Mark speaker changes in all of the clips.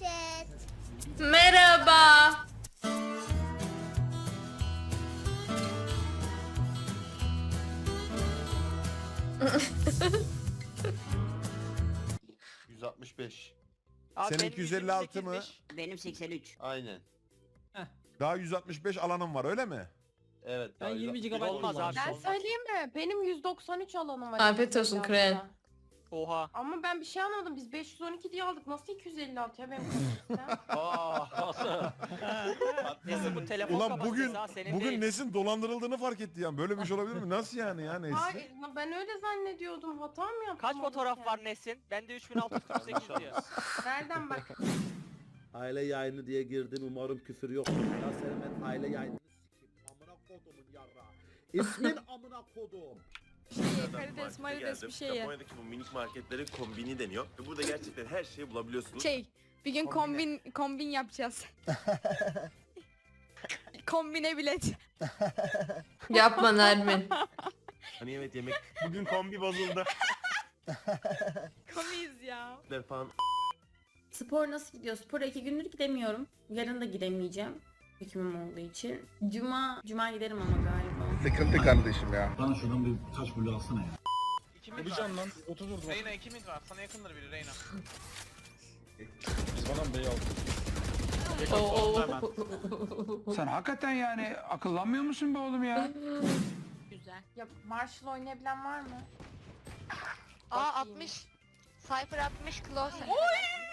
Speaker 1: Chat.
Speaker 2: Merhaba.
Speaker 3: Abi
Speaker 4: Senin
Speaker 3: benim
Speaker 4: 256 mı?
Speaker 3: 128'miş.
Speaker 5: Benim 83.
Speaker 6: Aynen.
Speaker 4: Daha 165 alanım var öyle mi?
Speaker 6: Evet.
Speaker 7: Ben
Speaker 6: daha
Speaker 7: 20
Speaker 6: güzel.
Speaker 7: GB
Speaker 3: Olmaz abi.
Speaker 8: Ben
Speaker 3: olmaz.
Speaker 8: söyleyeyim mi? Benim 193 alanım var.
Speaker 2: Afiyet olsun
Speaker 8: 256'da.
Speaker 2: Kren.
Speaker 3: Oha.
Speaker 8: Ama ben bir şey anlamadım. Biz 512 diye aldık. Nasıl 256 ya benim kafamda?
Speaker 3: Aa, nasıl? Neyse bu telefon
Speaker 4: Ulan
Speaker 3: kapasitesi
Speaker 4: bugün
Speaker 3: ha, senin
Speaker 4: bugün
Speaker 3: değil.
Speaker 4: Nesin dolandırıldığını fark etti yani. Böyle bir şey olabilir mi? Nasıl yani ya Nesin?
Speaker 8: Hayır ben öyle zannediyordum. Hata mı yaptım?
Speaker 3: Kaç fotoğraf
Speaker 8: yani?
Speaker 3: var Nesin? Bende 3648 diyor.
Speaker 8: Nereden bak?
Speaker 6: Aile yayını diye girdin umarım küfür yok. Ya ben aile yayını sikeyim. Amına kodumun yarra. İsmin amına kodum.
Speaker 9: Karides, marides bir şey ya.
Speaker 10: Japonya'daki bu minik marketlerin kombini deniyor. Ve burada gerçekten her şeyi bulabiliyorsunuz.
Speaker 9: Şey, bir gün kombin kombin yapacağız. Kombine bilet.
Speaker 2: Yapma Nermin.
Speaker 10: Hani evet yemek. Bugün kombi bozuldu.
Speaker 9: Komiyiz ya.
Speaker 10: falan.
Speaker 11: Spor nasıl gidiyor? Spora iki gündür gidemiyorum. Yarın da gidemeyeceğim. Hekimim olduğu için. Cuma, cuma giderim ama galiba.
Speaker 4: Sıkıntı kardeşim ya.
Speaker 7: Bana şuradan bir taş bulu alsana ya.
Speaker 3: İki mid var.
Speaker 7: lan 30 vurdum.
Speaker 3: Reyna iki mid var. Sana yakındır biri Reyna.
Speaker 7: Biz bana bey aldık.
Speaker 2: Oo.
Speaker 7: Sen hakikaten yani akıllanmıyor musun be oğlum ya?
Speaker 9: Güzel.
Speaker 8: Ya Marshall oynayabilen var mı?
Speaker 1: Aa
Speaker 8: Bakayım.
Speaker 1: 60. Cypher 60 close.
Speaker 6: Oy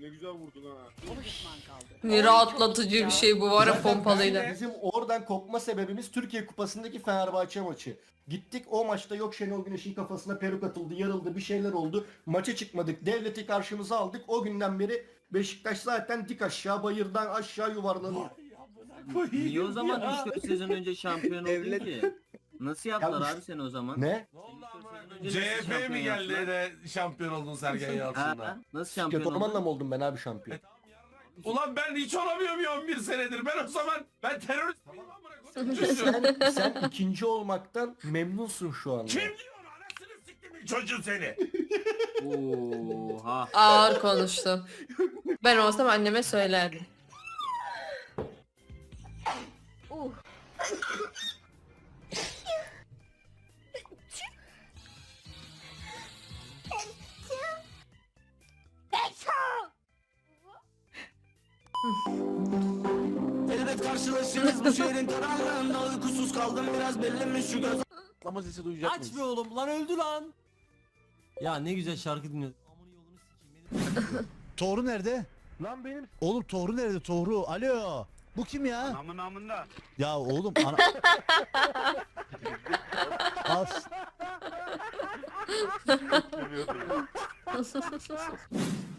Speaker 6: ne güzel vurdun ha.
Speaker 5: Bir düşman kaldı.
Speaker 2: Ne rahatlatıcı bir şey bu var ya
Speaker 12: Zaten
Speaker 2: pompalıyla.
Speaker 12: Bizim oradan kopma sebebimiz Türkiye Kupası'ndaki Fenerbahçe maçı. Gittik o maçta yok Şenol Güneş'in kafasına peruk atıldı, yarıldı, bir şeyler oldu. Maça çıkmadık. Devleti karşımıza aldık. O günden beri Beşiktaş zaten dik aşağı, bayırdan aşağı yuvarlanıyor.
Speaker 5: Niye o zaman 3 sezon önce şampiyon oldun ki? Nasıl yaptılar
Speaker 12: Ya
Speaker 5: abi seni o zaman?
Speaker 12: Ne?
Speaker 5: CHP mi geldi de
Speaker 6: şampiyon oldun Sergen
Speaker 5: Ha? Nasıl şampiyon
Speaker 12: ormanla
Speaker 5: oldun?
Speaker 12: mı oldum ben abi şampiyon?
Speaker 10: Ulan ben hiç olamıyorum ya 11 senedir. Ben o zaman ben terörist
Speaker 12: sen, sen ikinci olmaktan memnunsun şu anda.
Speaker 10: diyor anasını siktim çocuğun seni.
Speaker 5: Oha.
Speaker 2: Ağır konuştu. Ben olsam anneme söylerdim.
Speaker 7: Elbet karşılaşırız bu şehrin karanlığında uykusuz kaldım biraz belli mi şu göz
Speaker 6: Lama sesi duyacak
Speaker 7: Aç be oğlum lan öldü lan. Ya ne güzel şarkı dinliyorsun.
Speaker 12: Toru nerede?
Speaker 6: Lan benim
Speaker 12: Oğlum Toru nerede Toru? Alo. Bu kim ya?
Speaker 6: namın namında.
Speaker 12: Ya oğlum ana... As.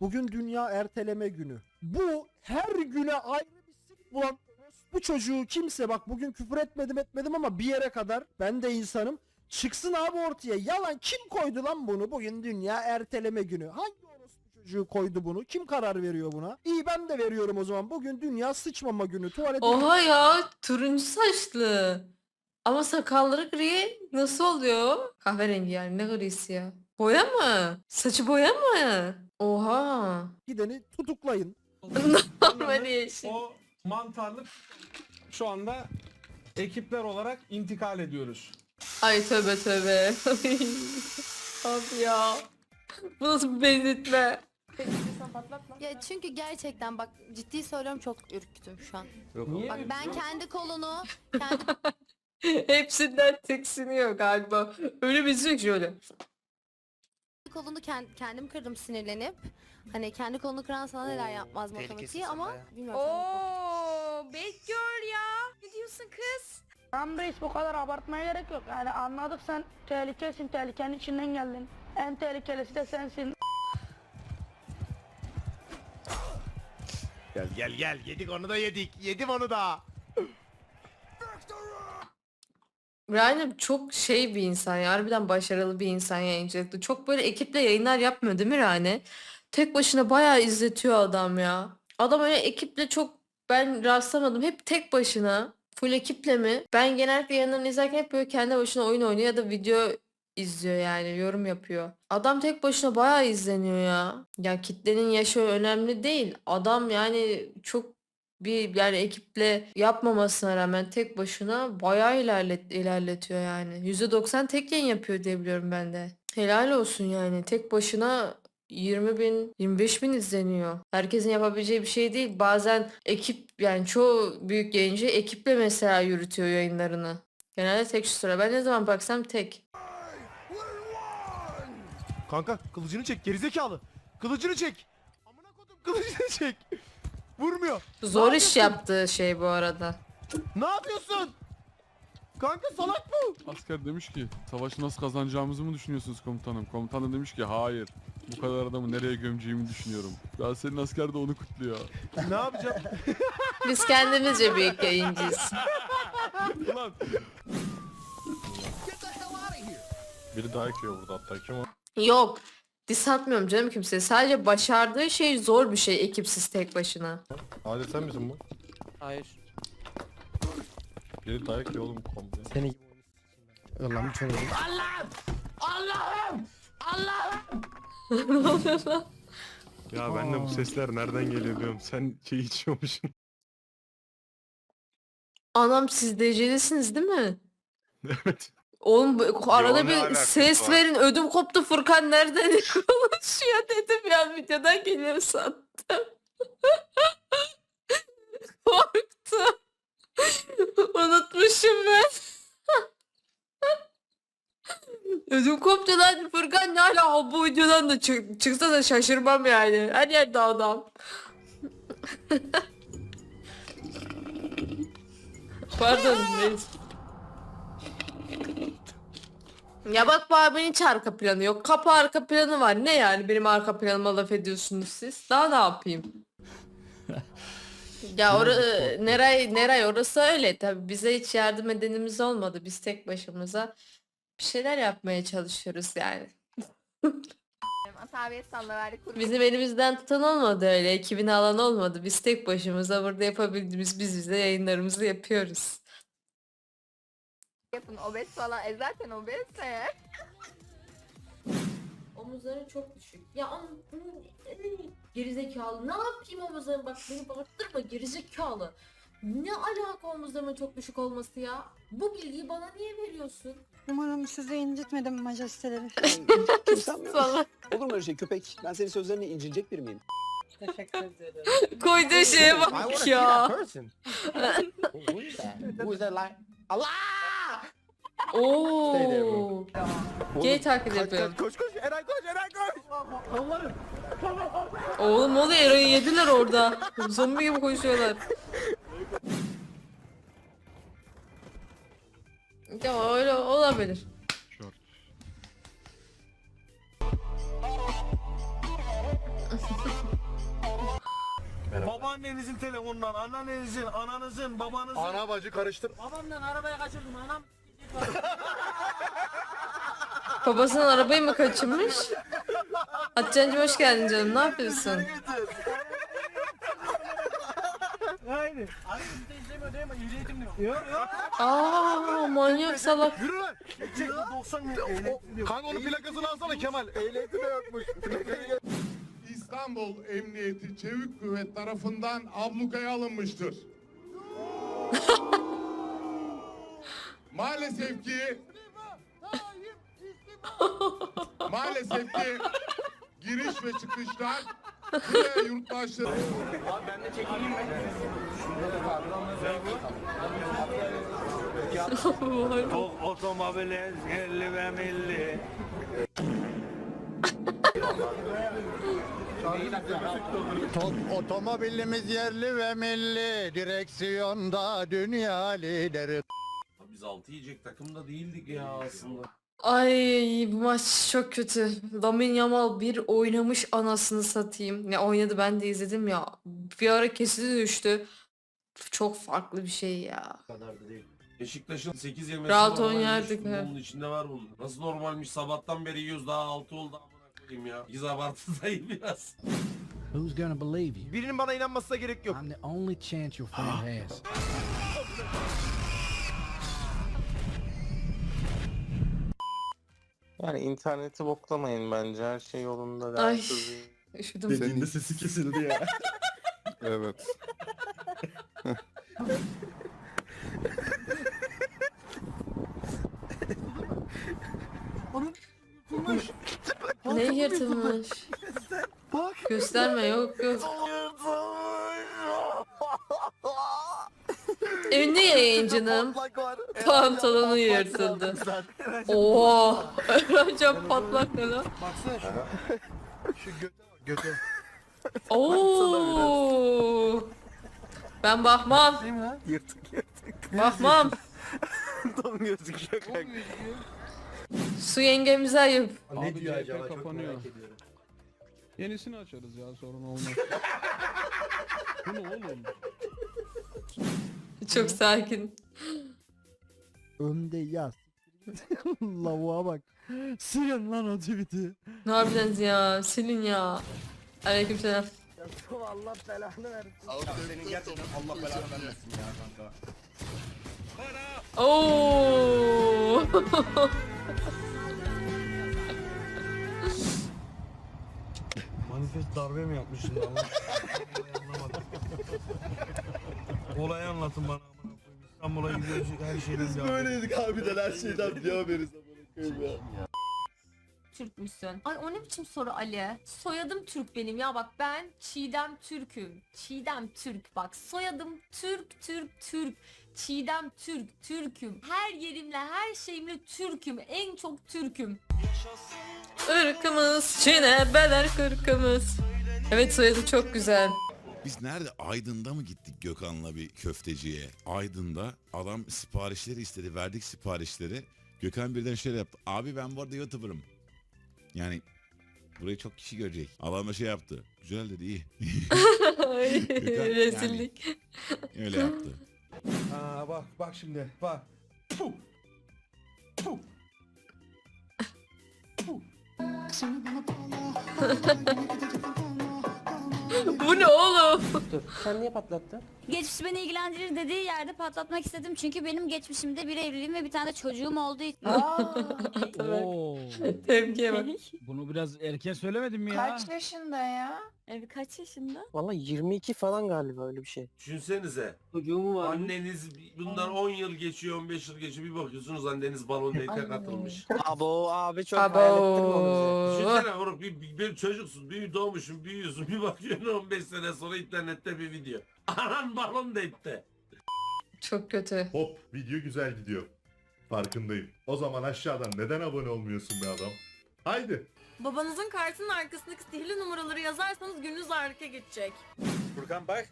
Speaker 12: Bugün dünya erteleme günü. Bu her güne ayrı bir sik bulan bu çocuğu kimse bak bugün küfür etmedim etmedim ama bir yere kadar ben de insanım. Çıksın abi ortaya. Yalan kim koydu lan bunu? Bugün dünya erteleme günü. Hangi orospu çocuğu koydu bunu? Kim karar veriyor buna? İyi ben de veriyorum o zaman. Bugün dünya sıçmama günü. Tuvalet
Speaker 2: Oha ya turuncu saçlı. Ama sakalları gri nasıl oluyor? Kahverengi yani ne grisi ya. Boya mı? Saçı boya mı? Oha.
Speaker 12: gideni tutuklayın.
Speaker 2: Normal yeşil.
Speaker 7: O mantarlık şu anda ekipler olarak intikal ediyoruz.
Speaker 2: Ay tövbe tövbe. Abi ya. Bu nasıl bir benzetme?
Speaker 8: Peki istiyorsan patlatma.
Speaker 1: Ya çünkü gerçekten bak ciddi söylüyorum çok ürktüm şu an.
Speaker 7: Niye?
Speaker 1: Bak ben kendi kolunu kendi
Speaker 2: Hepsinden tiksiniyor galiba. Öyle bir şey şöyle.
Speaker 1: Kolunu kend- kendim kırdım sinirlenip. Hani kendi kolunu kıran sana neler yapmaz matematiği ama bilmiyorum.
Speaker 9: Oo, bad girl ya. Ne diyorsun kız?
Speaker 8: Tamam reis bu kadar abartmaya gerek yok. Yani anladık sen tehlikesin, tehlikenin içinden geldin. En tehlikelisi de sensin.
Speaker 6: Gel gel gel yedik onu da yedik. Yedim onu da.
Speaker 2: Ryan çok şey bir insan ya. Harbiden başarılı bir insan yayıncılıkta. Çok böyle ekiple yayınlar yapmıyor değil mi Rani? Tek başına bayağı izletiyor adam ya. Adam öyle ekiple çok ben rastlamadım. Hep tek başına. Full ekiple mi? Ben genellikle yayınlarını izlerken hep böyle kendi başına oyun oynuyor ya da video izliyor yani yorum yapıyor. Adam tek başına bayağı izleniyor ya. Ya kitlenin yaşı önemli değil. Adam yani çok bir yani ekiple yapmamasına rağmen tek başına bayağı ilerlet, ilerletiyor yani. %90 tek yayın yapıyor diye biliyorum ben de. Helal olsun yani. Tek başına 20 bin, 25 bin izleniyor. Herkesin yapabileceği bir şey değil. Bazen ekip yani çoğu büyük yayıncı ekiple mesela yürütüyor yayınlarını. Genelde tek şu sıra. Ben ne zaman baksam tek.
Speaker 12: Kanka kılıcını çek gerizekalı. Kılıcını çek. Amına kodum kılıcını çek. Vurmuyor.
Speaker 2: Zor iş
Speaker 12: yapıyorsun?
Speaker 2: yaptığı şey bu arada.
Speaker 12: Ne yapıyorsun? Kanka salak mı?
Speaker 4: Asker demiş ki savaşı nasıl kazanacağımızı mı düşünüyorsunuz komutanım? Komutanım demiş ki hayır. Bu kadar adamı nereye gömeceğimi düşünüyorum. Ya senin asker de onu kutluyor.
Speaker 12: ne yapacağım?
Speaker 2: Biz kendimizce büyük yayıncıyız.
Speaker 4: Ulan. Biri daha ekliyor burada hatta kim o?
Speaker 2: Yok. Dis atmıyorum canım kimseye. Sadece başardığı şey zor bir şey ekipsiz tek başına.
Speaker 4: Hadi sen misin bu?
Speaker 3: Hayır.
Speaker 4: Biri daha ekliyor oğlum komple.
Speaker 12: Seni Allah'ım çok
Speaker 2: ne oluyor lan?
Speaker 4: Ya ben de bu sesler nereden geliyor diyorum. Sen şey içiyormuşsun.
Speaker 2: Anam siz DC'lisiniz değil mi?
Speaker 4: evet.
Speaker 2: Oğlum bu- arada
Speaker 4: ne
Speaker 2: bir
Speaker 4: alakası
Speaker 2: ses
Speaker 4: var?
Speaker 2: verin ödüm koptu Furkan nereden konuşuyor dedim ya videodan geliyor sandım. Korktum. Unutmuşum ben. ödüm koptu lan Furkan ne hala bu videodan da çık çıksa da şaşırmam yani. Her yerde adam. Pardon neyse. Ya bak bu abinin hiç arka planı yok. Kapı arka planı var. Ne yani benim arka planıma laf ediyorsunuz siz? Daha ne yapayım? ya or Neray, Neray orası öyle tabi. Bize hiç yardım edenimiz olmadı. Biz tek başımıza bir şeyler yapmaya çalışıyoruz yani.
Speaker 9: Asabiyet
Speaker 2: Bizim elimizden tutan olmadı öyle. Ekibini alan olmadı. Biz tek başımıza burada yapabildiğimiz biz bize yayınlarımızı yapıyoruz.
Speaker 9: Yapın obez falan. E zaten obezse.
Speaker 2: Omuzları çok düşük. Ya onun gerizekalı. Ne yapayım omuzlarım? Bak beni bağırttırma gerizekalı. Ne alaka omuzlarımın çok düşük olması ya? Bu bilgiyi bana niye veriyorsun?
Speaker 8: Umarım sizi incitmedim majesteleri.
Speaker 2: Sana
Speaker 3: Olur mu öyle şey köpek? Ben senin sözlerine incinecek bir miyim?
Speaker 11: Teşekkür ederim.
Speaker 2: koyduğu şeye bak ya. Oo. Gay taklit yapıyorum.
Speaker 12: Koş koş Eray koş Eray koş. Allah'ım.
Speaker 2: Oğlum onu Ero'yu yediler orada. Zombi gibi koşuyorlar. Ya öyle olabilir.
Speaker 4: Şort.
Speaker 10: Babaannenizin telefonundan, anneannenizin, ananızın, babanızın.
Speaker 12: Ana bacı karıştır.
Speaker 11: Babamdan arabaya kaçırdım anam.
Speaker 2: Babasının arabayı mı kaçırmış? Hatice'cim hoş geldin canım. Ne yapıyorsun?
Speaker 10: Haydi. Abi bizde izlemiyor değil mi? Ehliyetim diyor. Yok yok.
Speaker 2: Aa manyak salak.
Speaker 12: Yürü lan.
Speaker 10: Çek 90 milyon ehliyetim diyor.
Speaker 12: Kanka onun plakasını alsana Kemal. Ehliyeti de yokmuş.
Speaker 10: İstanbul Emniyeti Çevik Kuvvet tarafından ablukaya alınmıştır. Maalesef ki Maalesef ki giriş ve çıkışlar buraya yurttaşları Otomobili 50 ve milli
Speaker 12: Otomobilimiz yerli ve milli. Direksiyonda dünya lideri.
Speaker 10: Biz altı yiyecek takımda değildik ya aslında.
Speaker 2: Ay bu maç çok kötü. Lamine Yamal bir oynamış anasını satayım. Ne oynadı ben de izledim ya. Bir ara kesidi düştü. Çok farklı bir şey ya.
Speaker 10: kadar da değil. Beşiktaş'ın 8 yemesi
Speaker 2: Rahat
Speaker 10: normalmiş.
Speaker 2: oynardık, he.
Speaker 10: Bunun içinde var bunun. Nasıl normalmiş sabahtan beri yiyoruz daha 6 oldu amına koyayım ya. Biz abartıdayım biraz.
Speaker 12: Who's gonna believe you? Birinin bana inanmasına gerek yok. I'm the only chance your friend has.
Speaker 3: Yani interneti boklamayın bence. Her şey yolunda.
Speaker 2: Ay. Üşüdüm.
Speaker 4: Senin-
Speaker 6: sesi kesildi ya.
Speaker 4: Evet.
Speaker 2: Ne yırtılmış? Gösterme yok yok. Ünlü yayıncının pantolonu yırtıldı. Oo, Öğreneceğim patlak ne lan?
Speaker 12: Baksana şu. şu göte bak göte.
Speaker 2: Oo. Ben bakmam.
Speaker 12: Değil mi lan?
Speaker 3: Yırtık yırtık.
Speaker 2: Bakmam.
Speaker 3: Don gözüküyor kanka.
Speaker 2: Su yengemize ayıp.
Speaker 7: Ne
Speaker 4: Abi
Speaker 7: diyor
Speaker 4: CHP
Speaker 7: acaba çok
Speaker 4: kapanıyor.
Speaker 7: merak ediyorum.
Speaker 4: Yenisini açarız ya sorun olmaz. Bu ne oğlum?
Speaker 2: Çok sakin.
Speaker 12: Önde ya. Lavuğa bak. Silin lan o tweet'i.
Speaker 2: Ne yapacağız ya? Silin ya. Aleykümselam.
Speaker 12: Allah belanı versin.
Speaker 10: Senin gerçekten Allah belanı vermesin ya kanka.
Speaker 2: Oo.
Speaker 12: Manifest darbe mi yapmışsın lan? anlamadım. Olayı anlatın bana. İstanbul'a gidiyoruz her şeyden bir
Speaker 6: Böyleydik harbiden her şeyden bir haberiz amına koyayım ya.
Speaker 9: Türkmüşsün. Ay o ne biçim soru Ali? Soyadım Türk benim ya bak ben Çiğdem Türk'üm. Çiğdem Türk bak soyadım Türk Türk Türk. Çiğdem Türk Türk'üm. Her yerimle her şeyimle Türk'üm. En çok Türk'üm.
Speaker 2: Irkımız Çin'e beler kırkımız. Evet soyadı çok güzel.
Speaker 13: Biz nerede? Aydın'da mı gittik Gökhan'la bir köfteciye? Aydın'da adam siparişleri istedi. Verdik siparişleri. Gökhan birden şöyle yaptı. Abi ben bu arada YouTuber'ım. Yani burayı çok kişi görecek. Adam da şey yaptı. Güzel dedi iyi. Gökhan, yani-
Speaker 2: Rezillik.
Speaker 13: Öyle yaptı.
Speaker 7: Aa bak bak şimdi bak. Puh. Puh.
Speaker 2: Bu ne oğlum?
Speaker 3: Sen niye patlattın?
Speaker 1: Geçmiş beni ilgilendirir dediği yerde patlatmak istedim. Çünkü benim geçmişimde bir evliliğim ve bir tane de çocuğum olduğu için.
Speaker 2: Tepkiye bak.
Speaker 12: Bunu biraz erken söylemedim mi ya?
Speaker 9: yaşında ya?
Speaker 1: Evet kaç yaşında?
Speaker 3: Valla 22 falan galiba öyle bir şey.
Speaker 10: Düşünsenize.
Speaker 5: Çocuğu mu var?
Speaker 10: Anneniz bundan 10 yıl geçiyor 15 yıl geçiyor bir bakıyorsunuz anneniz balondayken katılmış.
Speaker 3: Abo abi çok hayal ettirme onu bize.
Speaker 2: Abo.
Speaker 10: Düşünsene oğlum bir, bir, bir çocuksun bir doğmuşsun büyüyorsun bir bakıyorsun 15 sene sonra internette bir video. Anan balon da ipte.
Speaker 2: Çok kötü.
Speaker 6: Hop video güzel gidiyor. Farkındayım. O zaman aşağıdan neden abone olmuyorsun be adam? Haydi.
Speaker 9: Babanızın kartının arkasındaki sihirli numaraları yazarsanız gününüz harika geçecek.
Speaker 3: Furkan bak.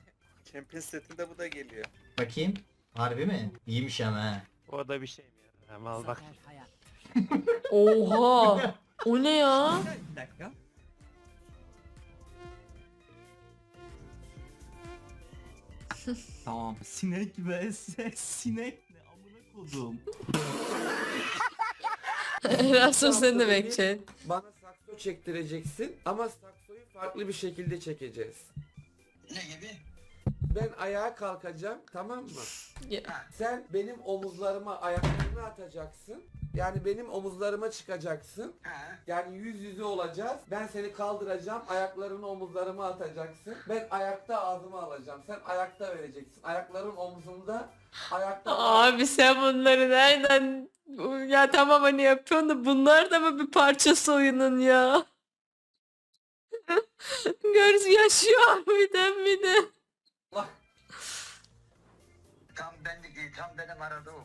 Speaker 3: Champions setinde bu da geliyor.
Speaker 12: Bakayım. Harbi mi? İyiymiş ama ha.
Speaker 3: O da bir şey mi ya? Hem al bak.
Speaker 2: Oha. O ne ya?
Speaker 3: Bir dakika.
Speaker 12: Tamam. Sinek vs sinek ne amına kodum.
Speaker 2: Erasmus seni de bekçe.
Speaker 3: Bana sakso çektireceksin ama saksoyu farklı bir şekilde çekeceğiz.
Speaker 12: Ne gibi?
Speaker 3: Ben ayağa kalkacağım tamam mı?
Speaker 2: Ya.
Speaker 3: Sen benim omuzlarıma ayaklarını atacaksın. Yani benim omuzlarıma çıkacaksın. Yani yüz yüze olacağız. Ben seni kaldıracağım. Ayaklarını omuzlarıma atacaksın. Ben ayakta ağzıma alacağım. Sen ayakta vereceksin. Ayakların omzumda. Ayakta
Speaker 2: Abi sen bunları nereden... Ya tamam hani yapıyorsun da bunlar da mı bir parçası oyunun ya? Gör yaşıyor bir de.
Speaker 3: Allah.
Speaker 12: Tam benlik tam benim aradığım.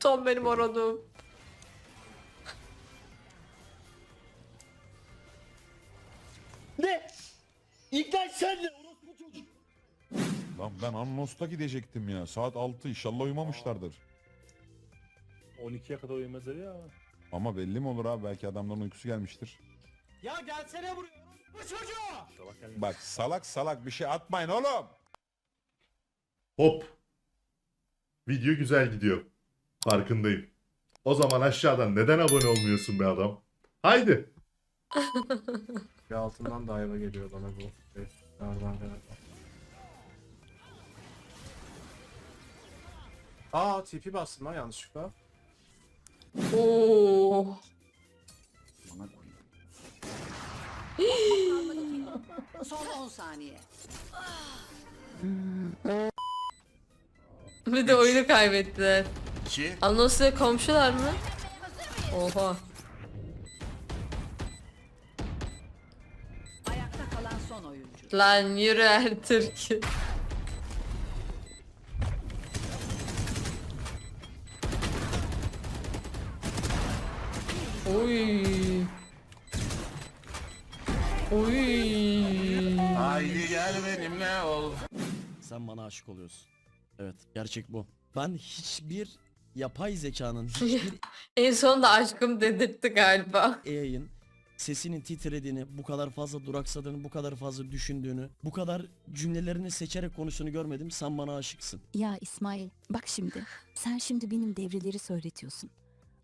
Speaker 2: Tam benim aradığım.
Speaker 12: Ne? İlkten sen de orospu çocuk.
Speaker 13: Lan ben Annos'ta gidecektim ya. Saat 6 inşallah uyumamışlardır.
Speaker 7: 12'ye kadar uyumazlar ya.
Speaker 13: Ama belli mi olur abi? Belki adamların uykusu gelmiştir.
Speaker 12: Ya gelsene buraya orospu çocuğu.
Speaker 13: Bak salak salak bir şey atmayın oğlum.
Speaker 6: Hop. Video güzel gidiyor. Farkındayım. O zaman aşağıdan neden abone olmuyorsun be adam? Haydi.
Speaker 7: Bir altından da ayva geliyor bana bu. Nereden Aa TP bastım lan yanlışlıkla.
Speaker 2: Oo.
Speaker 11: Son 10 saniye.
Speaker 2: Bir de oyunu kaybettiler. Anonsla komşular mı? Oha.
Speaker 11: Ayakta kalan son oyuncu.
Speaker 2: Lan yürü Ertürk. Oy. Oy.
Speaker 10: Haydi gel benimle ol.
Speaker 5: Sen bana aşık oluyorsun. Evet gerçek bu. Ben hiçbir yapay zekanın hiçbir
Speaker 2: En son da aşkım dedirtti galiba.
Speaker 5: AI'ın sesinin titrediğini, bu kadar fazla duraksadığını, bu kadar fazla düşündüğünü, bu kadar cümlelerini seçerek konuştuğunu görmedim. Sen bana aşıksın.
Speaker 11: Ya İsmail bak şimdi sen şimdi benim devreleri söyletiyorsun.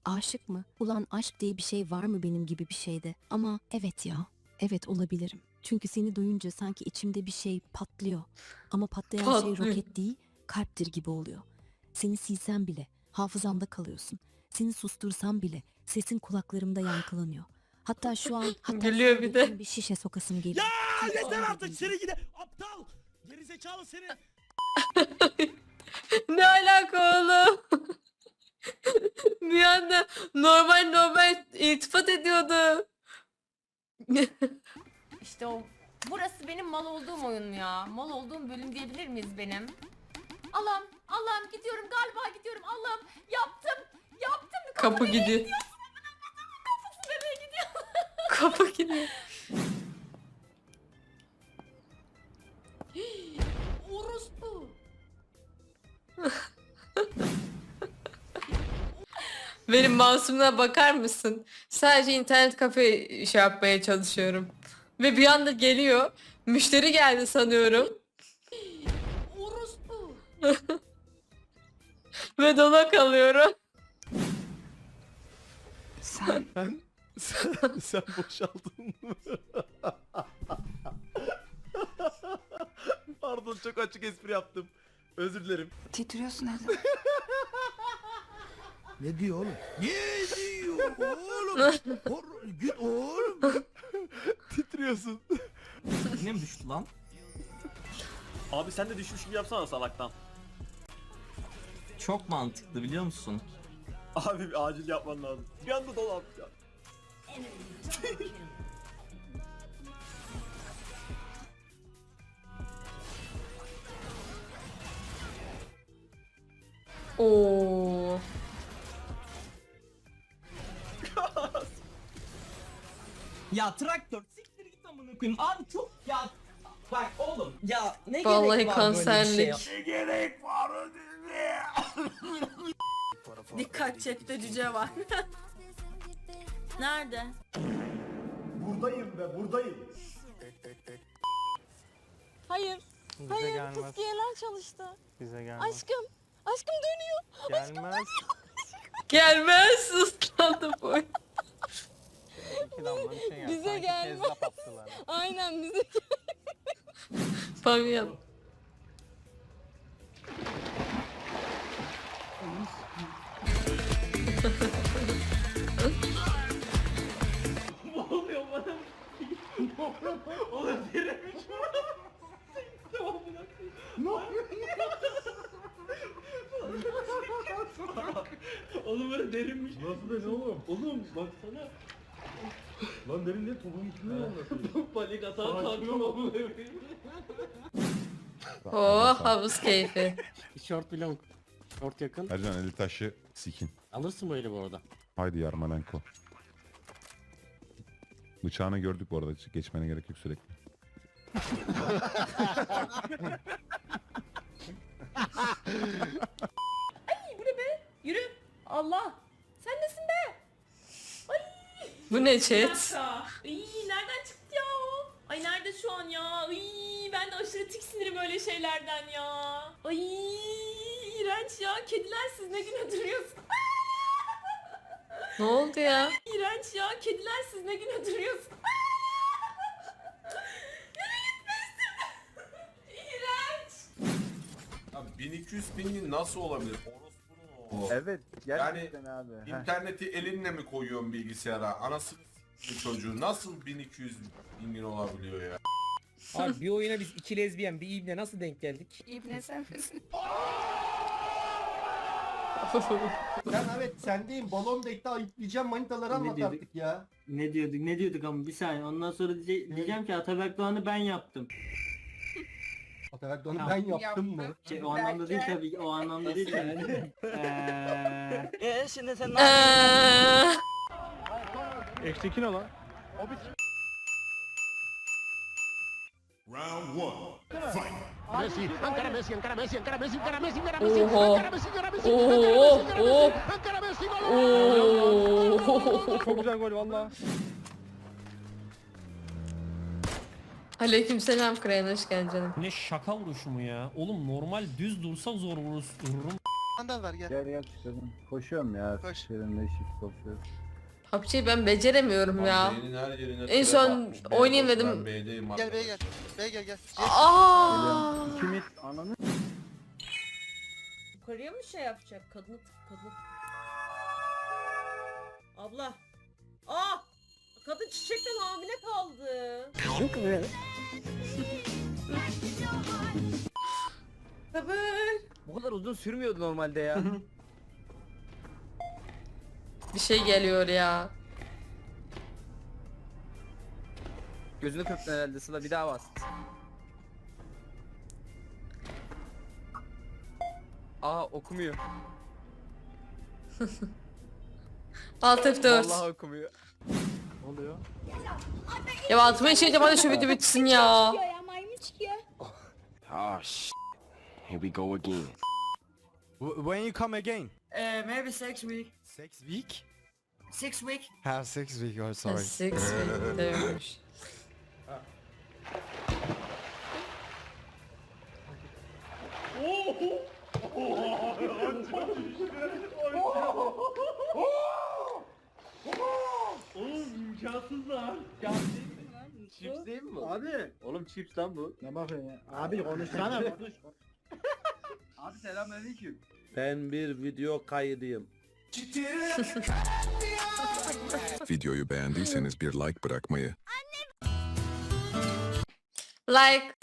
Speaker 11: Aşık mı? Ulan aşk diye bir şey var mı benim gibi bir şeyde? Ama evet ya. Evet olabilirim. Çünkü seni duyunca sanki içimde bir şey patlıyor. Ama patlayan
Speaker 2: Patlıyor.
Speaker 11: şey roket değil, kalptir gibi oluyor. Seni silsem bile hafızamda kalıyorsun. Seni sustursam bile sesin kulaklarımda yankılanıyor. Hatta şu an hatta
Speaker 2: Gülüyor
Speaker 11: şu
Speaker 2: bir de.
Speaker 11: bir şişe sokasım geliyor. Çünkü
Speaker 5: yeter
Speaker 11: onu
Speaker 5: artık seni gide aptal gerizekalı seni.
Speaker 2: Ne alaka oğlum? bir anda normal normal iltifat ediyordu.
Speaker 9: İşte o burası benim mal olduğum oyun ya. Mal olduğum bölüm diyebilir miyiz benim? Allah'ım Allah'ım gidiyorum galiba gidiyorum Allah'ım yaptım yaptım
Speaker 2: Kapı gidiyor.
Speaker 9: nereye gidiyor?
Speaker 2: Kapı gidiyor.
Speaker 9: Orospu.
Speaker 2: Benim masumluğa bakar mısın? Sadece internet kafe şey yapmaya çalışıyorum. Ve bir anda geliyor. Müşteri geldi sanıyorum.
Speaker 9: Orospu.
Speaker 2: Ve dona kalıyorum.
Speaker 12: Sen, sen, sen boşaldın mı?
Speaker 6: Pardon çok açık espri yaptım. Özür dilerim.
Speaker 11: Titriyorsun Eda.
Speaker 12: Ne diyor oğlum? Ne diyor oğlum? Kor, git oğlum.
Speaker 6: Titriyorsun.
Speaker 5: Yine mi düştü lan? Abi sen de düşmüş gibi yapsana salaktan. Çok mantıklı biliyor musun? Abi acil yapman lazım. Bir anda dolap ya.
Speaker 2: Oo.
Speaker 5: Ya traktör siktir git amına koyayım. Abi çok ya bak oğlum ya ne
Speaker 2: Vallahi
Speaker 5: gerek var böyle bir şeye?
Speaker 2: kanserlik.
Speaker 10: Ne gerek var?
Speaker 11: Dikkat chatte cüce var. Nerede?
Speaker 6: Buradayım be buradayım.
Speaker 8: Hayır. Hayır fıskiyeler çalıştı. Bize gelmez. Aşkım. Aşkım dönüyor.
Speaker 12: Gelmez.
Speaker 2: Gelmez ıslandı boy.
Speaker 8: Bize gelmez. Aynen bize
Speaker 2: Pamyan.
Speaker 10: Oğlum böyle derinmiş. Nasıl derin oğlum? Oğlum baksana. Lan derin ne topuğun içinde anlatıyor. Panik atağa amına koyayım.
Speaker 2: Oh havuz keyfi.
Speaker 5: Short bir long. Short yakın.
Speaker 13: Ercan eli taşı sikin.
Speaker 5: Alırsın böyle bu arada.
Speaker 13: Haydi Yarmalenko. Bıçağını gördük bu arada. Geçmene gerek yok sürekli.
Speaker 9: Yürü. Allah.
Speaker 2: Bu ne chat?
Speaker 9: Ay nereden çıktı ya o? Ay nerede şu an ya? Ay ben de aşırı tiksinirim öyle şeylerden ya. Ay iğrenç ya. Kediler siz ne güne duruyorsunuz?
Speaker 2: Ne oldu ya?
Speaker 9: İğrenç ya. Kediler siz ne güne duruyorsunuz? Yürü gitmesin. İğrenç.
Speaker 10: Abi 1200 pingin nasıl olabilir?
Speaker 14: Evet
Speaker 7: gerçekten
Speaker 14: abi.
Speaker 7: İnterneti elinle mi koyuyorsun bilgisayara? Anasını s**eyim çocuğu nasıl 1200 bin lira olabiliyor ya?
Speaker 15: Abi bir oyuna biz iki lezbiyen bir ibne nasıl denk geldik?
Speaker 16: İbne sen misin?
Speaker 15: Ben evet sendeyim balon dekte ayıplayacağım manitaları anlat artık ya.
Speaker 5: Ne diyorduk ne diyorduk ama bir saniye ondan sonra diye- diyeceğim ki Ataberk Doğan'ı ben yaptım.
Speaker 15: Ataberk onu ben yaptım mı?
Speaker 5: Şey, o anlamda değil tabii ki, o anlamda değil tabii. Eee...
Speaker 15: Eee şimdi sen
Speaker 2: Eee,
Speaker 15: Eştekin o lan.
Speaker 13: Round one. Fight.
Speaker 15: Messi, Ankara Messi, Ankara Messi, Ankara Messi, Ankara Messi, Ankara
Speaker 2: Oho.
Speaker 15: Messi, Ankara Messi,
Speaker 2: Oo, oo.
Speaker 15: Ankara Messi,
Speaker 2: Oo.
Speaker 15: Çok güzel gol valla.
Speaker 2: Aleykümselam Krayan hoş geldin canım.
Speaker 15: Ne şaka vuruşu mu ya? Oğlum normal düz dursa zor vuruş vururum.
Speaker 14: Gel gel çıkalım. Koşuyorum ya.
Speaker 15: Koş.
Speaker 14: Seninle shift koşuyorum.
Speaker 2: PUBG'yi ben beceremiyorum ya.
Speaker 7: Beynin her yerine
Speaker 2: En son
Speaker 7: batmış.
Speaker 2: Oynayayım
Speaker 7: boş,
Speaker 2: dedim.
Speaker 7: Ben B'deyim gel B'ye gel.
Speaker 15: Bey gel gel.
Speaker 2: Aa!
Speaker 14: İki mit ananı.
Speaker 9: Yukarıya mı şey yapacak? Kadın kadın. Abla. Aa! Kadın çiçekten hamile kaldı. Tabii.
Speaker 15: Bu kadar uzun sürmüyordu normalde ya.
Speaker 2: Bir şey geliyor ya.
Speaker 15: Gözünü kırptın herhalde Sıla bir daha bas. Aa okumuyor.
Speaker 2: Alt F4.
Speaker 15: okumuyor.
Speaker 14: Oluyor?
Speaker 2: Ya altıma işeyeceğim hadi şu video bitsin ya.
Speaker 15: Ah sh. Here we go again.
Speaker 12: When you come again?
Speaker 9: Uh, maybe six week.
Speaker 12: Six week?
Speaker 9: Six week.
Speaker 12: Ha six week oh sorry.
Speaker 2: Six week demiş.
Speaker 15: Oğlum imkansız lan. Chips değil mi bu?
Speaker 14: Abi.
Speaker 15: Oğlum chips lan bu.
Speaker 14: Ne bakıyorsun ya? Abi konuşsana konuş. Abi selamünaleyküm. Ben bir video kaydıyım.
Speaker 17: Videoyu beğendiyseniz bir like bırakmayı,
Speaker 2: Like,